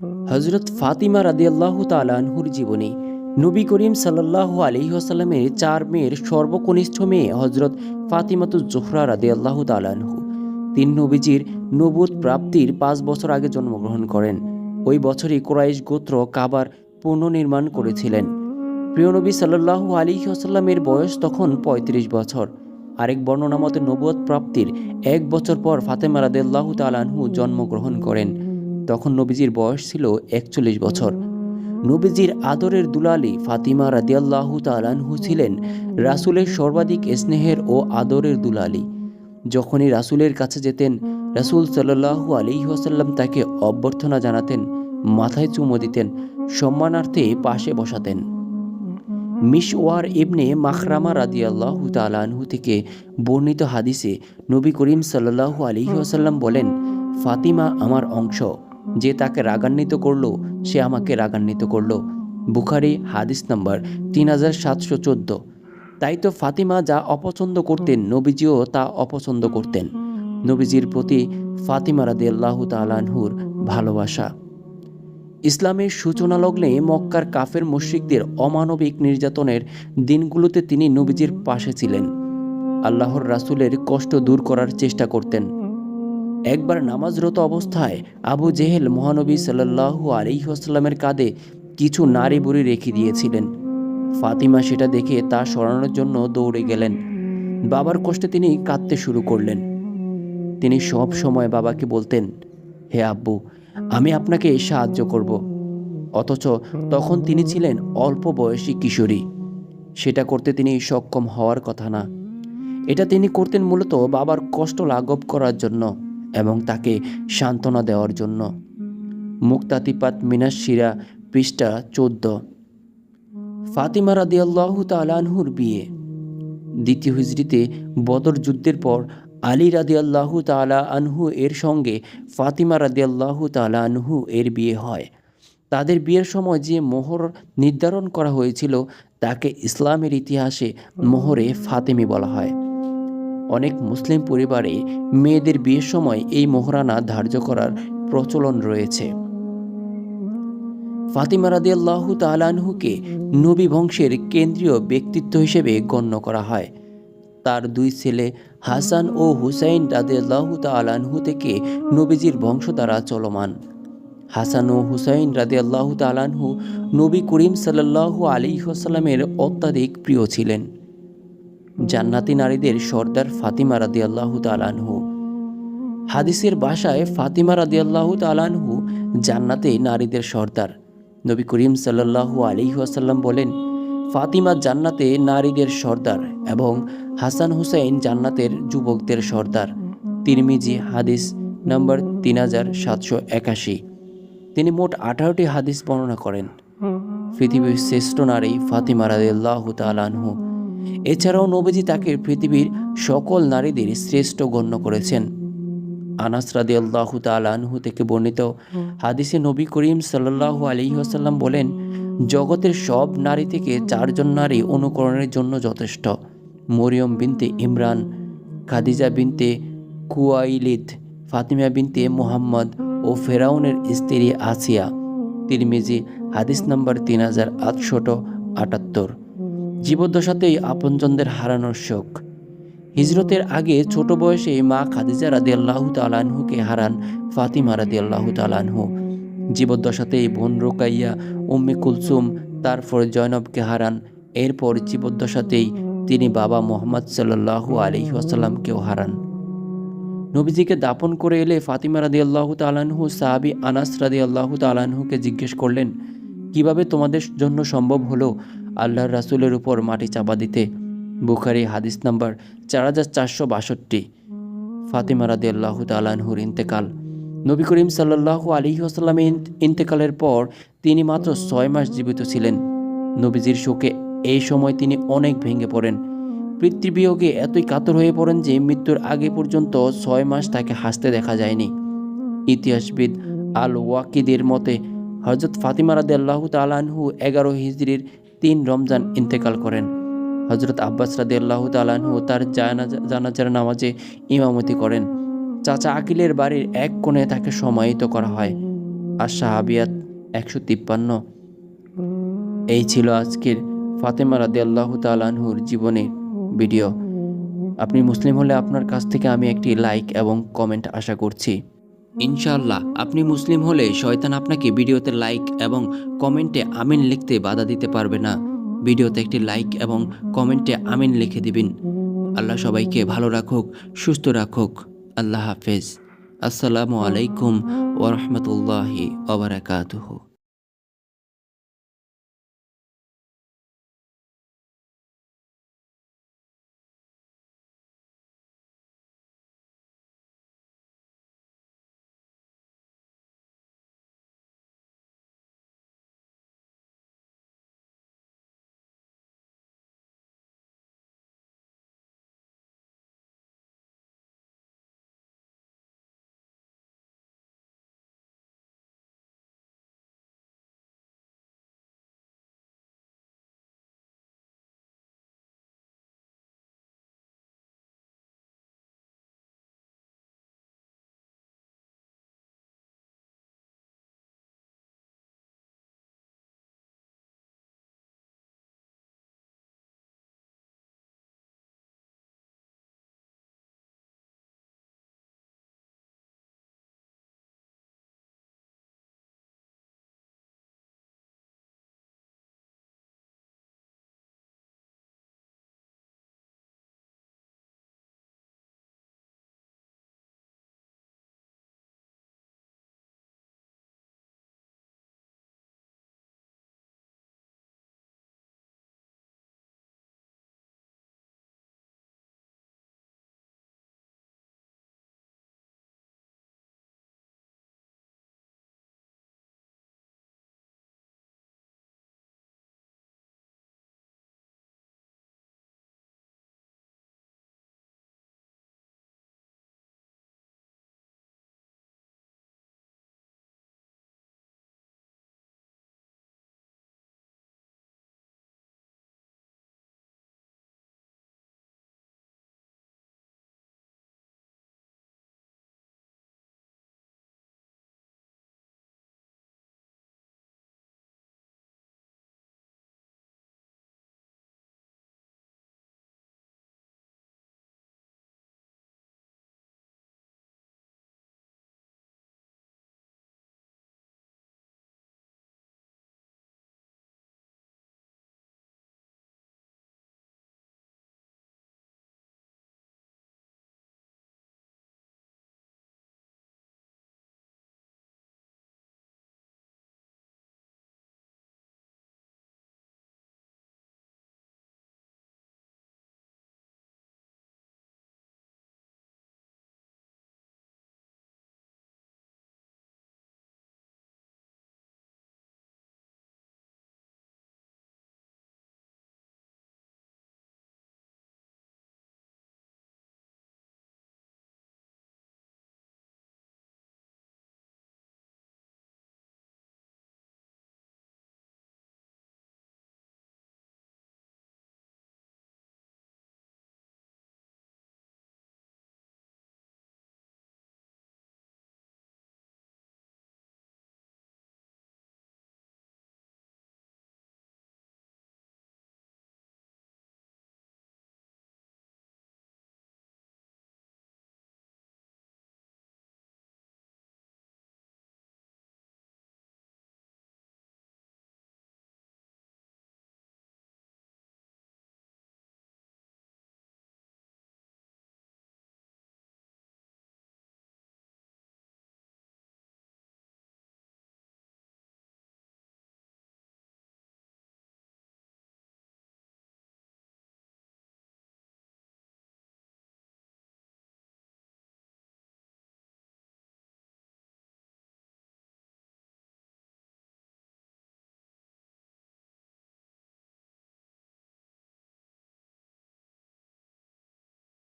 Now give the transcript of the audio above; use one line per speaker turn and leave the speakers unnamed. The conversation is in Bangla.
হজরত ফাতিমা রাদিয়াল্লাহ তালানহুর জীবনী। নবী করিম সাল্লাহ আলী আসাল্লামের চার মেয়ের সর্বকনিষ্ঠ মেয়ে হজরত ফাতিমাতু জোহরা রাদিয়াল্লাহ তালানহু তিন নবীজির নবুত প্রাপ্তির পাঁচ বছর আগে জন্মগ্রহণ করেন। ওই বছরই কোরাইশ গোত্র কাবার পুনর্নির্মাণ করেছিলেন। প্রিয় নবী সাল্লাহ আলী আসাল্লামের বয়স তখন ৩৫ বছর। আরেক বর্ণনা মতে নবুয়ত প্রাপ্তির এক বছর পর ফাতেমা রাদিয়াল্লাহু তালানহু জন্মগ্রহণ করেন। তখন নবীজির বয়স ছিল একচল্লিশ বছর। নবীজির আদরের দুলালি ফাতিমা রাদিয়াল্লাহু তালানহু ছিলেন রাসূলের সর্বাধিক স্নেহের ও আদরের দুলালি। যখনই রাসূলের কাছে যেতেন, রাসূল সাল্লাল্লাহু আলাইহি ওয়াসাল্লাম তাকে অভ্যর্থনা জানাতেন, মাথায় চুমো দিতেন, সম্মানার্থে পাশে বসাতেন। মিশওয়ার ইবনে মাখরামা রাদিয়াল্লাহু তালানহু থেকে বর্ণিত হাদিসে নবী করিম সাল্লাল্লাহু আলাইহি ওয়াসাল্লাম বলেন, ফাতিমা আমার অংশ। যে তাকে রাগান্বিত করল, সে আমাকে রাগান্বিত করল। বুখারি হাদিস নম্বর তিন হাজার সাতশো চোদ্দ। তাই তো ফাতিমা যা অপছন্দ করতেন নবীজিও তা অপছন্দ করতেন। নবীজির প্রতি ফাতিমা রাদিয়াল্লাহু তালানহুর ভালোবাসা। ইসলামের সূচনা লগ্নে মক্কার কাফের মুশরিকদের অমানবিক নির্যাতনের দিনগুলোতে তিনি নবীজির পাশে ছিলেন। আল্লাহর রাসূলের কষ্ট দূর করার চেষ্টা করতেন। একবার নামাজরত অবস্থায় আবু জেহেল মহানবী সাল্লাল্লাহু আলাইহাস্লামের কাঁধে কিছু নারী বুড়ি রেখে দিয়েছিলেন। ফাতিমা সেটা দেখে তা সরানোর জন্য দৌড়ে গেলেন। বাবার কষ্টে তিনি কাঁদতে শুরু করলেন। তিনি সব সময় বাবাকে বলতেন, হে আব্বু, আমি আপনাকে সাহায্য করব। অথচ তখন তিনি ছিলেন অল্প বয়সী কিশোরী। সেটা করতে তিনি সক্ষম হওয়ার কথা না। এটা তিনি করতেন মূলত বাবার কষ্ট লাঘব করার জন্য। এবং তাকে সান্ত্বনা দেওয়ার জন্য। মুক্তাতিপাত মিনাস শিরা পৃষ্ঠা চোদ্দ। ফাতিমা রাদিয়াল্লাহু তালানহুর বিয়ে। দ্বিতীয় হিজড়িতে বদর যুদ্ধের পর আলী রাদিয়াল্লাহু তালা আনহু এর সঙ্গে ফাতিমা রাদিয়াল্লাহু তালা আনহু এর বিয়ে হয়। তাদের বিয়ের সময় যে মোহর নির্ধারণ করা হয়েছিল, তাকে ইসলামের ইতিহাসে মোহরে ফাতেমি বলা হয়। অনেক মুসলিম পরিবারে মেয়েদের বিয়ের সময় এই মোহরানা ধার্য করার প্রচলন রয়েছে। ফাতিমা রাদিয়াল্লাহু তালানহুকে নবী বংশের কেন্দ্রীয় ব্যক্তিত্ব হিসেবে গণ্য করা হয়। তার দুই ছেলে হাসান ও হুসাইন রাদিয়াল্লাহু তালানহু থেকে নবীজির বংশ দ্বারা চলমান। হাসান ও হুসাইন রাদিয়াল্লাহু তালানহু নবী করিম সাল্লাল্লাহু আলী আসাল্লামের অত্যাধিক প্রিয় ছিলেন। জান্নাতি নারীদের সর্দার ফাতিমা রাদিয়াল্লাহু তালানহু হাদিসের বাসায় ফাতিমা রাদিয়াল্লাহু তালানহু জান্নাতে নারীদের সর্দার। নবী করিম সাল্লাল্লাহু আলাইহি ওয়াসাল্লাম বলেন, ফাতিমা জান্নাতে নারীদের সর্দার এবং হাসান হুসাইন জান্নাতের যুবকদের সর্দার। তিরমিজি হাদিস নম্বর তিন হাজার সাতশো একাশি। তিনি মোট আঠারোটি হাদিস বর্ণনা করেন। পৃথিবীর শ্রেষ্ঠ নারী ফাতিমা রাদিয়াল্লাহু তালানহু এছাড়াও নবীজি তাকে পৃথিবীর সকল নারীদের শ্রেষ্ঠ গণ্য করেছেন। আনাস রাদি আল্লাহ থেকে বর্ণিত হাদিসে নবী করিম সাল্লাহ আলী আসাল্লাম বলেন, জগতের সব নারী থেকে চারজন নারী অনুকরণের জন্য যথেষ্ট। মরিয়ম বিনতে ইমরান, খাদিজা বিনতে কুয়াইলিদ, ফাতিমা বিনতে মুহাম্মদ ও ফেরাউনের স্ত্রী আসিয়া। তিরমিজি, হাদিস নম্বর তিন হাজার আটশোটো আটাত্তর। জীবদ্দশাতেই আপনজনদের হারানোর শোক। হিজরতের আগে ছোট বয়সে মা খাদিজা রাদি আল্লাহ তালানহুকে হারান ফাতিমা রাদি আল্লাহ তালানহু জীবদ্দশাতেই বোন রোকাইয়া, উম্মে কুলসুম তারপর জয়নবকে হারান। এরপর জীবদ্দশাতেই তিনি বাবা মোহাম্মদ সাল্লাহু আলহি আসাল্লামকেও হারান। নবীজিকে দাপন করে এলে ফাতিমা রাদি আল্লাহ তালানহু সাহাবি আনাস রাদি আল্লাহ তালানহুকে জিজ্ঞেস করলেন, কীভাবে তোমাদের জন্য সম্ভব হলো আল্লাহর রাসুলের উপর মাটি চাপা দিতে। বুখারি হাদিস নাম্বার চার হাজার চারশো বাষট্টি। ফাতিমা রাদি আল্লাহ তালানহুর ইন্তেকাল। নবী করিম সাল্লাহু আলী আসাল্লামের ইন্তেকালের পর তিনি মাত্র ছয় মাস জীবিত ছিলেন। নবীজির শোকে এই সময় তিনি অনেক ভেঙে পড়েন। পিতৃবিয়োগে এতই কাতর হয়ে পড়েন যে মৃত্যুর আগে পর্যন্ত ছয় মাস তাকে হাসতে দেখা যায়নি। ইতিহাসবিদ আল ওয়াকিদের মতে হজরত ফাতিমা রাদি আল্লাহ তালানহু এগারো হিজড়ির তিন রমজান ইন্তেকাল করেন। হজরত আব্বাস রাদি আল্লাহ তালানহু তার জানাজা- জানাজার নামাজে ইমামতি করেন। চাচা আকিলের বাড়ির এক কোণে তাকে সমাহিত করা হয়। আর সাহাবিয়াত একশো তিপ্পান্ন। এই ছিল আজকের ফাতেমা রাদি আল্লাহ তালানহুর জীবনের ভিডিও। আপনি মুসলিম হলে আপনার কাছ থেকে আমি একটি লাইক এবং কমেন্ট আশা করছি। ইনশাআল্লাহ, আপনি মুসলিম হলে শয়তান আপনাকে ভিডিওতে লাইক এবং কমেন্টে আমিন লিখতে বাধা দিতে পারবে না। ভিডিওতে একটি লাইক এবং কমেন্টে আমিন লিখে দিবেন। আল্লাহ সবাইকে ভালো রাখুক, সুস্থ রাখুক। আল্লাহ হাফেজ। আসসালামু আলাইকুম ওরহমতুল্লাহি ওবরাকাতুহু